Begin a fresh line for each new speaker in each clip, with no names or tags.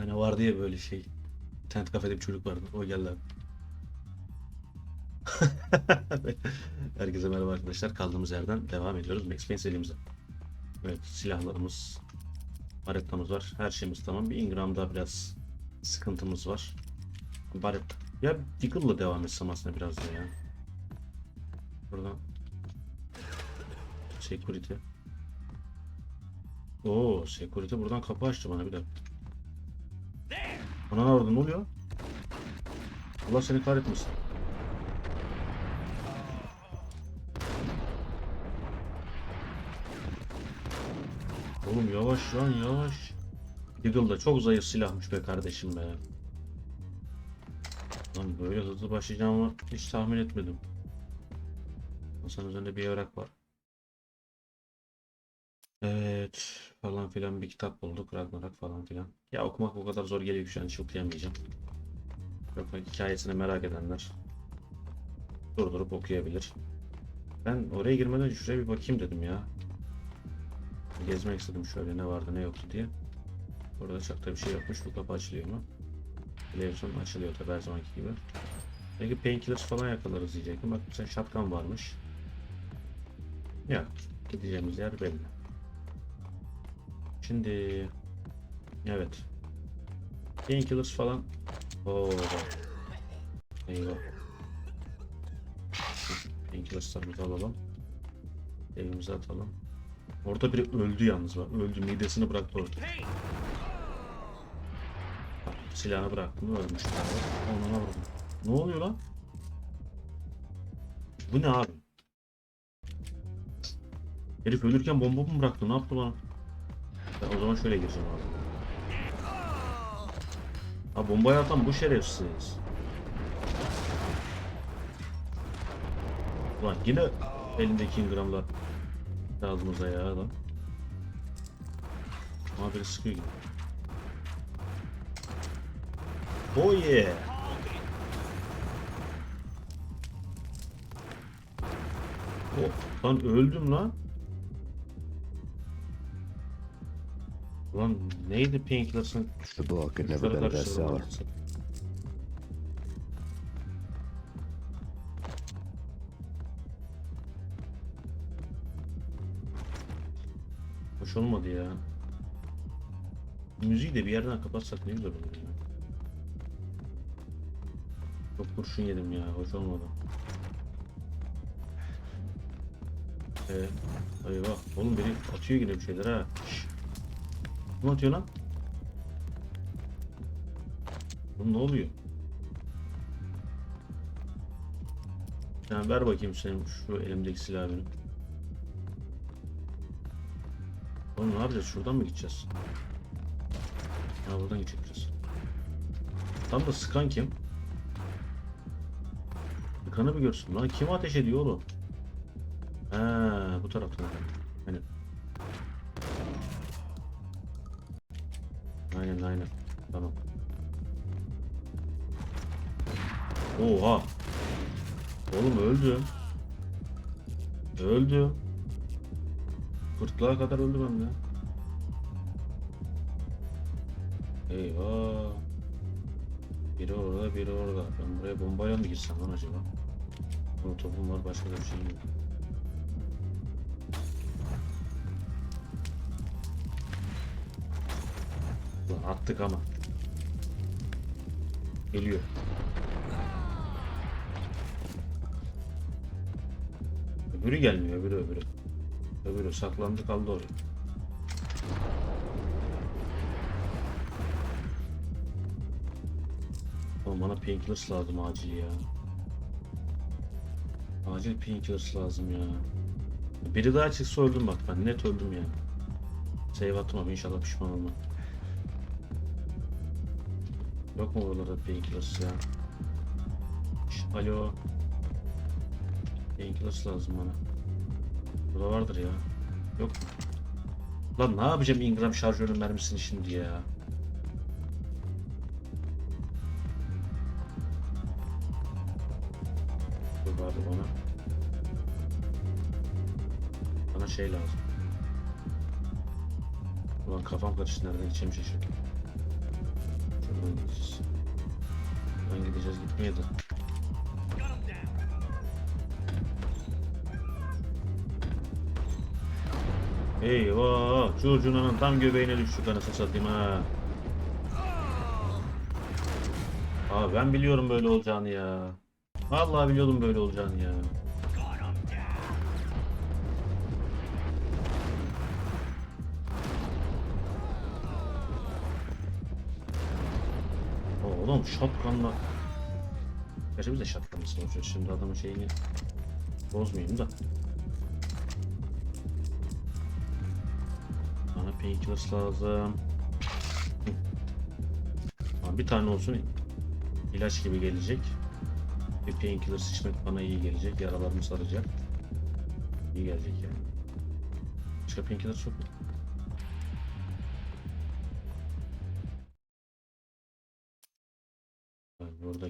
tane vardı ya böyle şey. Tent kafede bir çocuk vardı. O geldi abi. Herkese merhaba arkadaşlar. Kaldığımız yerden devam ediyoruz. Max Payne serimize. Evet silahlarımız, haritamız var. Her şeyimiz tamam. Bir Ingram'da biraz sıkıntımız var. Baret. Ya Deagle'la devam etsem aslında biraz da ya. Buradan. Security. Oo, security buradan kapı açtı bana bir dakika. Ana orada ne oluyor? Allah seni kahretmesin. Oğlum yavaş lan yavaş. Deagle da çok zayıf silahmış be kardeşim be. Lan böyle hızlı başlayacağımı hiç tahmin etmedim. Masanın üzerinde bir evrak var. Evet falan filan bir kitap bulduk Ragnarok falan filan. Ya okumak o kadar zor geliyor ki şu an hiç okuyamayacağım. Yok hikayesini merak edenler durdurup okuyabilir. Ben oraya girmeden önce şuraya bir bakayım dedim ya. Gezmek istedim şöyle ne vardı ne yoktu diye. Orada çok da bir şey yokmuş. Bu kapı açılıyor mu? Televizyon açılıyor tabi her zamanki gibi. Belki painkillers falan yakalarız diyecektim. Bak mesela shotgun varmış. Ya gideceğimiz yer belli. Şimdi evet. Painkillers falan. Oo. Eyvah. Painkillers'larımızı alalım. Evimize atalım. Orada biri öldü yalnız bak. Öldü. Midesini bıraktı orada. Bak, silahını bıraktım. Ölmüş. Onuna vurdum. Ne oluyor lan? Bu ne abi? Herif ölürken bomba mı bıraktı? Ne yaptı lan? Ben o zaman şöyle gireceğim abi. Ha bombayı atan bu şerefsiz. Ulan yine elindeki ingramlar ağzımıza ya adam. Ama biri sıkıyor gibi. Oh yeah. Oh, lan öldüm lan. Lan neydi Painkillers'ın
The book had never been a bestseller.
Hoş olmadı ya. Müziği de bir yerden kapatsak ne güzel olur ya. Çok kurşun yedim ya, hoş olmadı. Evet. Eyvah. Oğlum beni atıyor yine bir şeyler ha. Şşş. Kim atıyor lan? Oğlum ne oluyor? Sen ver bakayım senin şu elimdeki silahı benim. Oğlum ne yapacağız? Şuradan mı gideceğiz? Ha buradan gideceğiz. Tam da sıkan kim? Sıkanı bir görsün. Lan kim ateş ediyor oğlum? Ha bu taraftan. Hani. Aynen aynen. Tamam. Oha. Oğlum öldüm. Öldüm. Kırklığa kadar öldüm hem de. Eyvah. Biri orada, biri orada. Ben buraya bombayla mı girsem lan acaba? Bunun topum var, başka bir şey yok. Attık ama. Geliyor. Öbürü gelmiyor, öbürü öbürü. Öbürü saklandı kaldı oraya. Oğlum bana painkillers lazım acil ya. Acil painkillers lazım ya. Biri daha çıksa öldüm bak ben net öldüm yani. Save atmam inşallah pişman olmam. Yok mu oralarda painkillers ya? Alo. Painkillers lazım bana. Burada vardır ya. Yok? Lan ne yapacağım Ingram şarjörün mermisini şimdi ya? Dur abi bana. Bana şey lazım. Ulan kafam karıştı nereden gideceğim şaşırdım. Buradan gideceğiz gitmeye de. Eyvah! Curcuna'nın tam göbeğine düştük anasını satayım ha. Abi ben biliyorum böyle olacağını ya. Vallahi biliyordum böyle olacağını ya. Oğlum shotgunla Gerçi biz de shotgunla savaşıyoruz. Şimdi adamın şeyini bozmayayım da. Bana painkillers lazım. Tamam, bir tane olsun ilaç gibi gelecek. Bir painkillers içmek bana iyi gelecek. Yaralarımı saracak. İyi gelecek yani. Başka painkillers yok mu?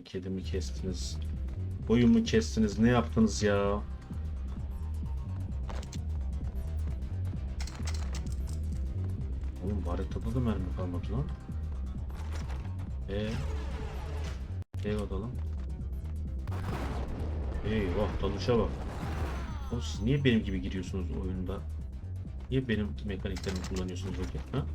Kedimi kestiniz. Boyumu kestiniz. Ne yaptınız ya? Oğlum bu haritada da mermi kalmadı lan. Eee? Eyvallah lan. Eyvah dalışa bak. Oğlum siz niye benim gibi giriyorsunuz oyunda? Niye benim mekaniklerimi kullanıyorsunuz bakayım? Ha?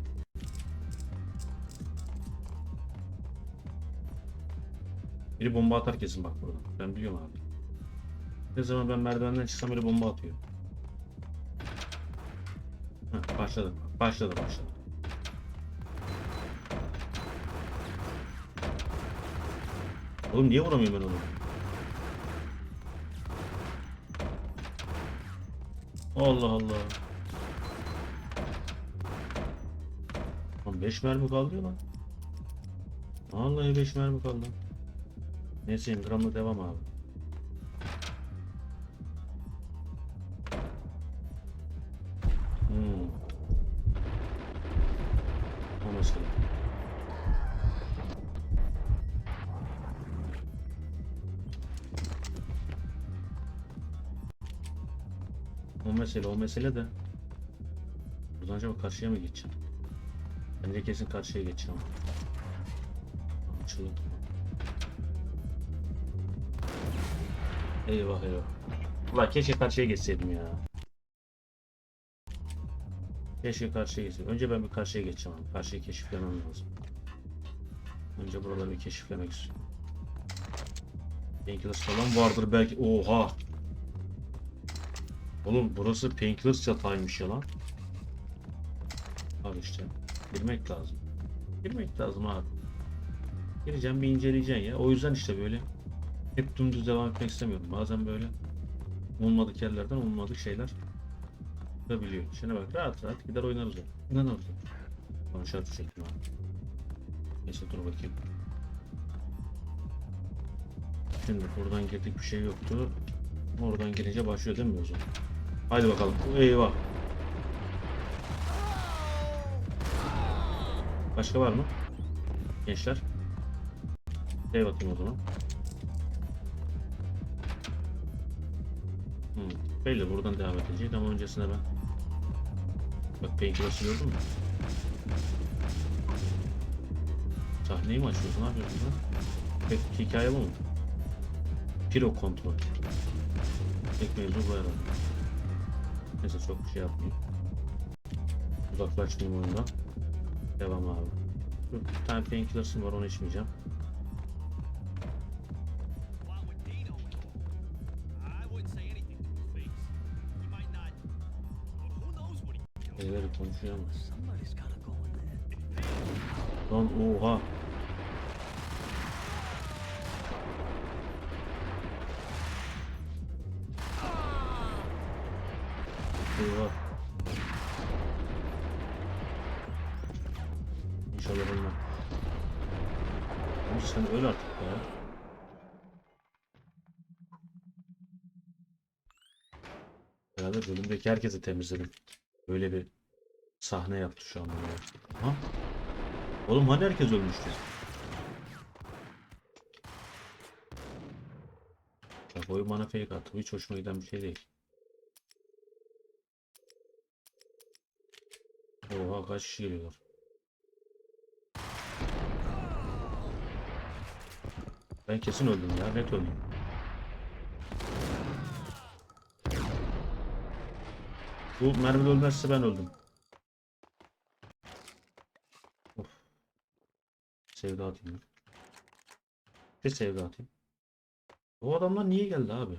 Biri bomba atar kesin bak burada. Ben biliyorum abi. Ne zaman ben merdivenden çıksam biri bomba atıyor. Heh, başladı. Başladı başladı. Oğlum niye vuramıyorum ben onu? Allah Allah. Lan 5 mermi kaldı ya lan. Vallahi 5 mermi kaldı. Neyse ingramla devam abi. Hmm. O. O mesele o mesele de Buradan acaba karşıya mı geçeceğim? Bence kesin karşıya geçeceğim. Açıldı. Eyvah eyvah. Ulan keşke karşıya geçseydim ya. Keşke karşıya geçseydim. Önce ben bir karşıya geçeceğim abi. Karşıyı keşiflemem lazım. Önce buraları bir keşiflemek istiyorum. Painkillers falan vardır belki. Oha! Oğlum burası Painkillers yatağıymış ya lan. Al işte. Girmek lazım. Girmek lazım abi. Gireceğim bir inceleyeceksin ya. O yüzden işte böyle hep dümdüz devam etmek istemiyorum. Bazen böyle olmadık yerlerden olmadık şeyler çıkabiliyor. Şimdi bak rahat rahat gider oynarız. o. İnan orada. Konuşar çektim abi. Neyse dur bakayım. Şimdi buradan girdik bir şey yoktu. Oradan girince başlıyor değil mi o zaman? Haydi bakalım. Eyvah. Başka var mı? Gençler. Şey bakayım o zaman. Belli buradan devam edecek ama öncesinde ben Bak painkiller'sı gördün mü? Sahneyi mi açıyorsun? Ne yapıyorsun lan? Pek hikaye bu mu? Piro kontrol. Tek mevzu bu herhalde. Neyse çok şey yapmayayım. Uzaklaşmayayım oyundan. Devam abi. Bir tane painkiller'sım var onu içmeyeceğim.
There.
Lan oha. Eyvah. İnşallah ölmem. Oğlum sen öl artık ya. Herhalde bölümdeki herkesi temizledim. Böyle bir sahne yaptı şu an bana. Ha? Oğlum hani herkes ölmüştü? Bak oyun bana fake attı. Hiç hoşuma giden bir şey değil. Oha kaç kişi geliyorlar. Ben kesin öldüm ya. Net öldüm. Bu mermi ölmezse ben öldüm. Sevda atayım. Bir sevda atayım. Bu adamlar niye geldi abi?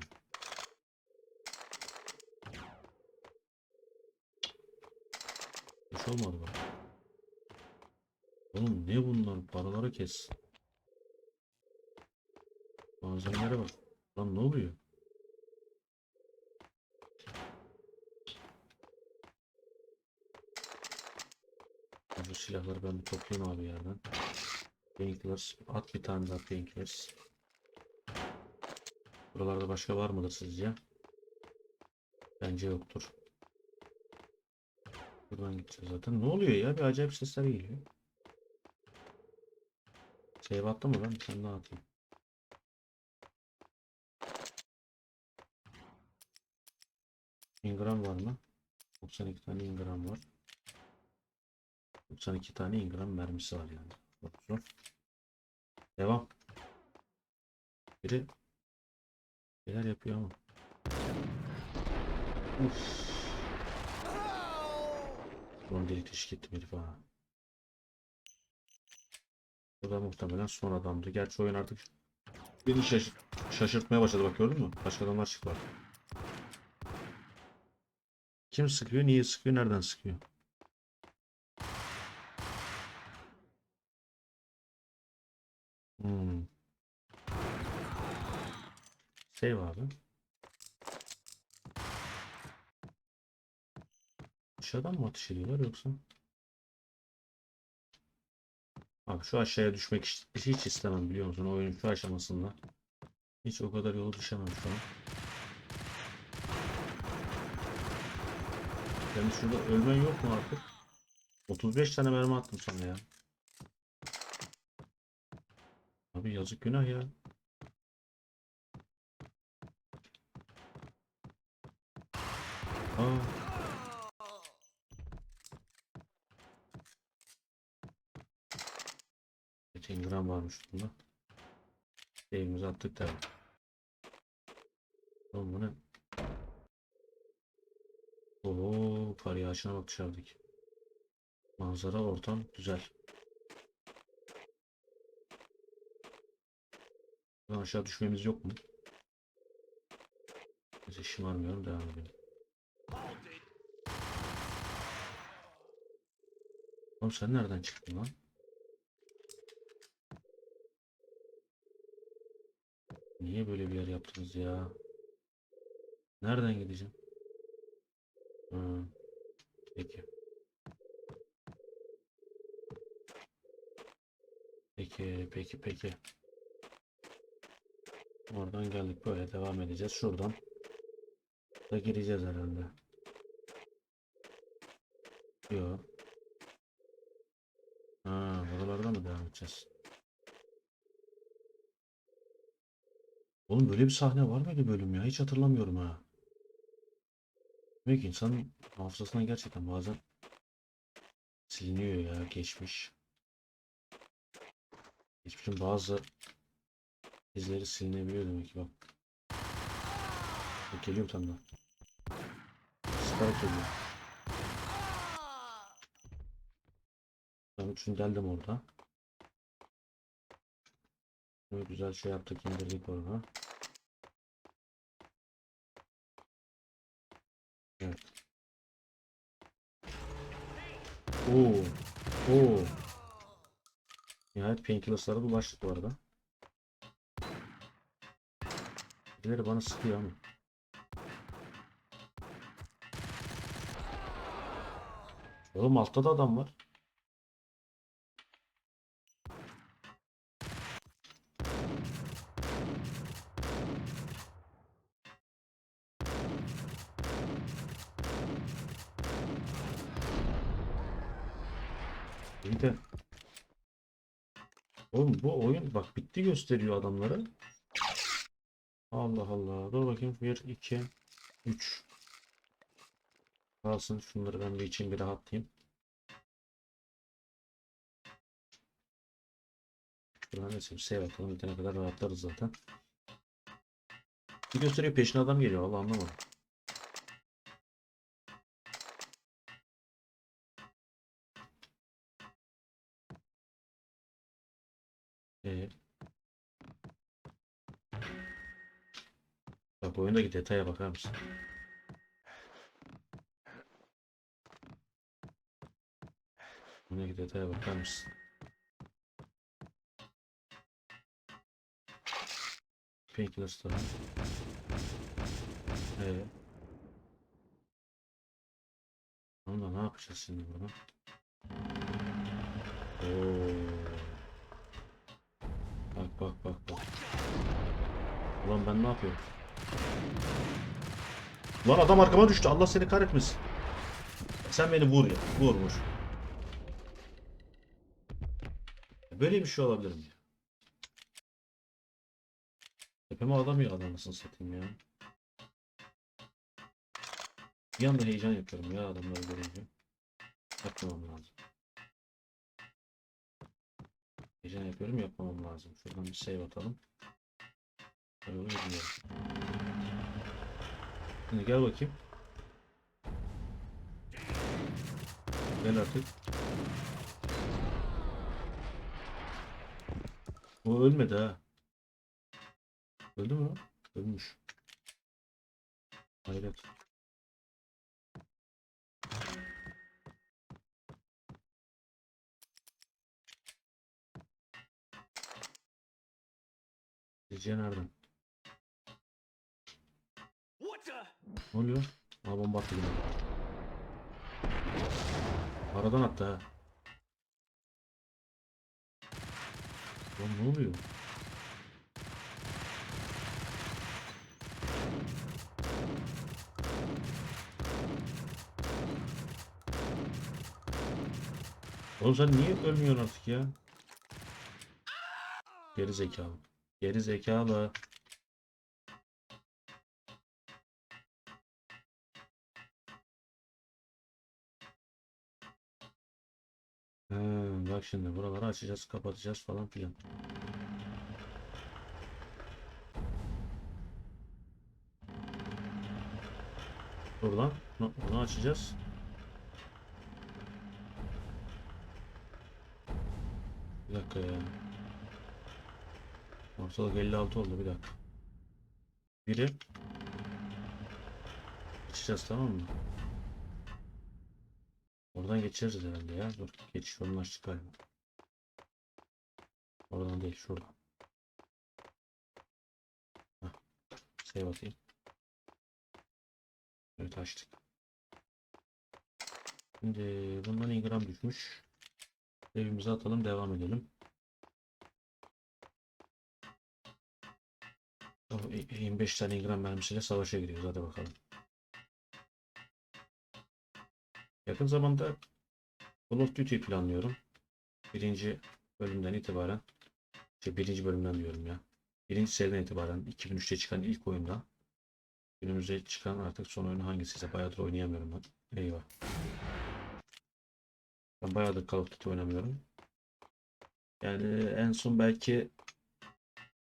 Hiç olmadı bak. Oğlum ne bunlar? Paraları kes. Malzemelere bak. Lan ne oluyor? Bu silahları ben bir toplayayım abi yerden. Painkillers. At bir tane daha painkillers. Buralarda başka var mıdır sizce? Bence yoktur. Buradan gideceğiz zaten. Ne oluyor ya? Bir acayip sesler geliyor. Save attı mı lan? Bir tane atayım. Ingram var mı? 92 tane Ingram var. 92 tane Ingram mermisi var yani. Zor. Devam. Biri neler yapıyor ama. Uf. Ulan delik deşik ettim herif ha. Bu da muhtemelen son adamdı. Gerçi oyun artık beni şaşırt şaşırtmaya başladı bak gördün mü? Başka adamlar çıktı. Kim sıkıyor? Niye sıkıyor? Nereden sıkıyor? Hmm. Save abi. Aşağıdan mı atış ediyorlar yoksa? Abi şu aşağıya düşmek hiç, hiç istemem biliyor musun? Oyunun şu aşamasında. Hiç o kadar yolu düşemem şu an. Yani şurada ölmen yok mu artık? 35 tane mermi attım sana ya. Abi yazık günah ya. Aa. Bir Ingram varmış bunda. Evimizi attık tabi. Oğlum bu ne? Oo, kar yağışına bak dışarıdaki. Manzara, ortam güzel. Buradan aşağı düşmemiz yok mu? Neyse şımarmıyorum devam edelim. Oğlum sen nereden çıktın lan? Niye böyle bir yer yaptınız ya? Nereden gideceğim? Ha, peki. Peki, peki, peki. Oradan geldik böyle devam edeceğiz. Şuradan da gireceğiz herhalde. Yok. Ha, buralardan mı devam edeceğiz? Oğlum böyle bir sahne var mıydı bölüm ya? Hiç hatırlamıyorum ha. Demek insanın hafızasından gerçekten bazen siliniyor ya geçmiş. Geçmişin bazı izleri silinebiliyor demek ki bak. Bak geliyor tane daha. Sıkarak geliyor. Ben üçünü deldim orada. Böyle güzel şey yaptık indirdik orada. Evet. Oo. Oo. Nihayet painkillers'lara bulaştık bu arada. Birileri bana sıkıyor ama. Oğlum altta da adam var. İyi de Oğlum bu oyun bak bitti gösteriyor adamları. Allah Allah. Dur bakayım. 1, 2, 3. Kalsın. Şunları ben bir için bir rahatlayayım. Şuradan bir save atalım. Bitene kadar rahatlarız zaten. Bir gösteriyor peşine adam geliyor. Vallahi anlamadım. Ee, bak oyundaki detaya bakar mısın? Oyundaki detaya bakar mısın? Painkiller Store. Ee. Onda ne yapacağız şimdi bunu? Oo. Bak bak bak bak. Ulan ben ne yapıyorum? Lan adam arkama düştü. Allah seni kahretmesin. Sen beni vur ya. Vur vur. Böyle bir şey olabilir mi? Tepeme adam ya anasını satayım ya. Bir anda heyecan yapıyorum ya adamları görünce. Yapmamam lazım. Heyecan yapıyorum yapmamam lazım. Şuradan bir save atalım. Böyle gidiyorum. Şimdi gel bakayım. Gel artık. O ölmedi ha. Öldü mü? Ölmüş. Hayret. Sizce nereden? Ne oluyor? Aa bomba attı yine. Aradan attı ha. Lan ne oluyor? Oğlum sen niye ölmüyorsun artık ya? Geri zekalı. Geri zekalı. Ha, bak şimdi buraları açacağız, kapatacağız falan filan. Buradan bunu bunu açacağız. Bir dakika ya. Ortalık 56 oldu bir dakika. Biri açacağız tamam mı? Oradan geçeriz herhalde ya. Dur geçiş yolunu açtık galiba. Oradan değil şuradan. Hah. Save atayım. Evet açtık. Şimdi bundan ingram düşmüş. Evimize atalım devam edelim. Oh, e- 25 tane ingram mermisiyle savaşa giriyoruz hadi bakalım. Yakın zamanda Call of Duty planlıyorum. Birinci bölümden itibaren şey birinci bölümden diyorum ya. Birinci seriden itibaren 2003'te çıkan ilk oyunda günümüzde çıkan artık son oyun hangisiyse bayağıdır oynayamıyorum ben. Eyvah. Ben bayağıdır Call of Duty oynamıyorum. Yani en son belki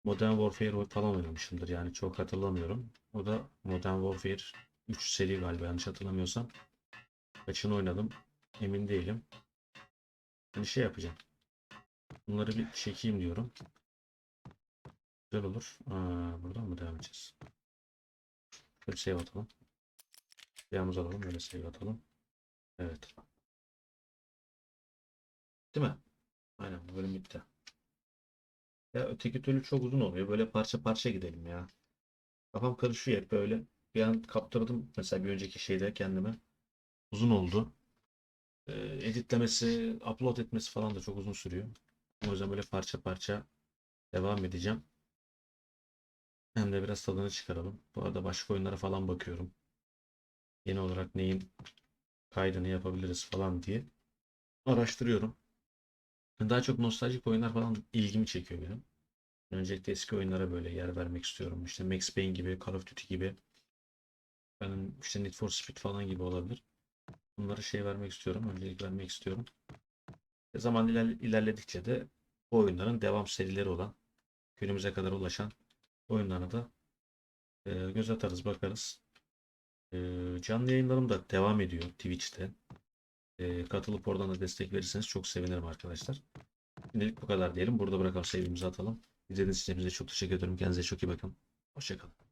Modern Warfare falan oynamışımdır yani çok hatırlamıyorum. O da Modern Warfare 3 seri galiba yanlış hatırlamıyorsam. Kaçını oynadım emin değilim. Hani şey yapacağım. Bunları bir çekeyim diyorum. Güzel olur. Aa, buradan mı devam edeceğiz? Şöyle save atalım. Silahımız alalım. Böyle save atalım. Evet. Değil mi? Aynen bu bölüm bitti. Ya öteki türlü çok uzun oluyor. Böyle parça parça gidelim ya. Kafam karışıyor hep böyle. Bir an kaptırdım mesela bir önceki şeyde kendime. Uzun oldu. Ee, editlemesi, upload etmesi falan da çok uzun sürüyor. O yüzden böyle parça parça devam edeceğim. Hem de biraz tadını çıkaralım. Bu arada başka oyunlara falan bakıyorum. Yeni olarak neyin kaydını yapabiliriz falan diye araştırıyorum. Daha çok nostaljik oyunlar falan ilgimi çekiyor benim. Öncelikle eski oyunlara böyle yer vermek istiyorum. İşte Max Payne gibi, Call of Duty gibi. Benim işte Need for Speed falan gibi olabilir. Bunları şey vermek istiyorum. Öncelik vermek istiyorum. E zaman iler- ilerledikçe de bu oyunların devam serileri olan günümüze kadar ulaşan oyunlarına da e, göz atarız bakarız. E, canlı yayınlarım da devam ediyor Twitch'te. E, katılıp oradan da destek verirseniz çok sevinirim arkadaşlar. Şimdilik bu kadar diyelim. Burada bırakalım sevgimizi atalım. İzlediğiniz için çok teşekkür ederim. Kendinize çok iyi bakın. Hoşçakalın.